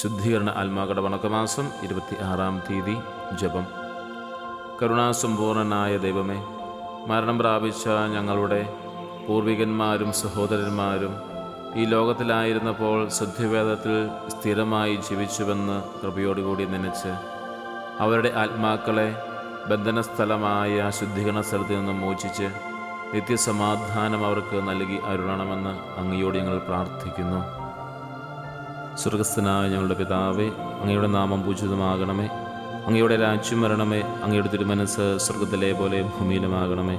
ശുദ്ധീകരണ ആത്മാക്കളുടെ വണക്കമാസം ഇരുപത്തി ആറാം തീയതി ജപം. കരുണാസമ്പൂർണനായ ദൈവമേ മരണം പ്രാപിച്ച ഞങ്ങളുടെ പൂർവികന്മാരും സഹോദരന്മാരും ഈ ലോകത്തിലായിരുന്നപ്പോൾ സദ്യവേദത്തിൽ സ്ഥിരമായി ജീവിച്ചുവെന്ന് കൃപയോടുകൂടി നനച്ച് അവരുടെ ആത്മാക്കളെ ബന്ധനസ്ഥലമായ ശുദ്ധീകരണ സ്ഥലത്ത് നിന്ന് മോചിച്ച് നിത്യസമാധാനം അവർക്ക് നൽകി അരുളണമെന്ന് അങ്ങയോട് ഞങ്ങൾ പ്രാർത്ഥിക്കുന്നു. സ്വർഗസ്ഥനായ ഞങ്ങളുടെ പിതാവേ അങ്ങയുടെ നാമം പൂജിതമാകണമേ. അങ്ങയുടെ രാജ്യം വരണമേ അങ്ങയുടെ തിരുമനസ് സ്വർഗത്തിലെ പോലെ ഭൂമിയിലുമാകണമേ.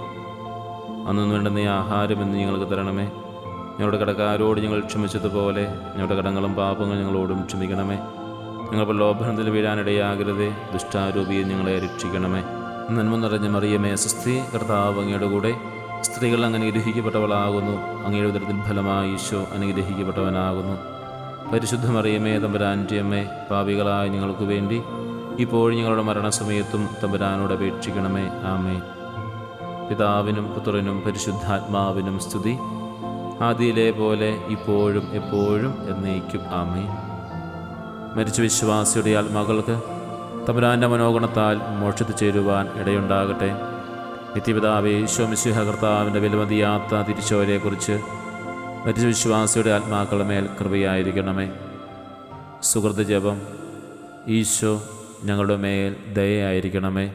അന്നൊന്നും വേണ്ട നീ ആഹാരം എന്ന് ഞങ്ങൾക്ക് തരണമേ. ഞങ്ങളുടെ കടക്കാരോട് ഞങ്ങൾ ക്ഷമിച്ചതുപോലെ ഞങ്ങളുടെ കടങ്ങളും പാപങ്ങളും ഞങ്ങളോടും ക്ഷമിക്കണമേ. ഞങ്ങൾ പ്രലോഭനത്തിൽ വീഴാനിടയാകരുതേ ദുഷ്ടാരൂപിയെ ഞങ്ങളെ രക്ഷിക്കണമേ. നന്മ നിറഞ്ഞ മറിയമേ സുസ്ഥി കർത്താവ് അങ്ങയുടെ കൂടെ. സ്ത്രീകൾ അങ്ങനെ ഗ്രഹിക്കപ്പെട്ടവളാകുന്നു അങ്ങയുടെ ഉദരത്തിൻ ഫലമായി ഈശോ അനുഗ്രഹിക്കപ്പെട്ടവനാകുന്നു. പരിശുദ്ധ മറിയമേ തമ്പുരാന്റെ നിങ്ങൾക്ക് പാപികളായ ഞങ്ങൾക്ക് വേണ്ടി ഇപ്പോഴും ഞങ്ങളുടെ മരണസമയത്തും തമ്പുരാനോട് അപേക്ഷിക്കണമേ. ആമേ പിതാവിനും പുത്രനും പരിശുദ്ധാത്മാവിനും സ്തുതി. ആദിയിലെ പോലെ ഇപ്പോഴും എപ്പോഴും എന്നേക്കും. ആമേ മരിച്ച വിശ്വാസിയുടെ ആത്മാക്കൾക്ക് തമ്പുരാന്റെ മനോഗണത്താൽ മോക്ഷത്തിൽ ചേരുവാൻ ഇടയുണ്ടാകട്ടെ. നിത്യപിതാവേ ഈശോമിശിഹ കർത്താവിന്റെ വിലമതിയാത്ത തിരിച്ചവരെക്കുറിച്ച് മരിച്ച വിശ്വാസിയുടെ ആത്മാക്കളുടെ മേൽ കൃപയായിരിക്കണമേ. സുഹൃത്ത് ജപം ഈശോ ഞങ്ങളുടെ മേൽ ദയയായിരിക്കണമേ.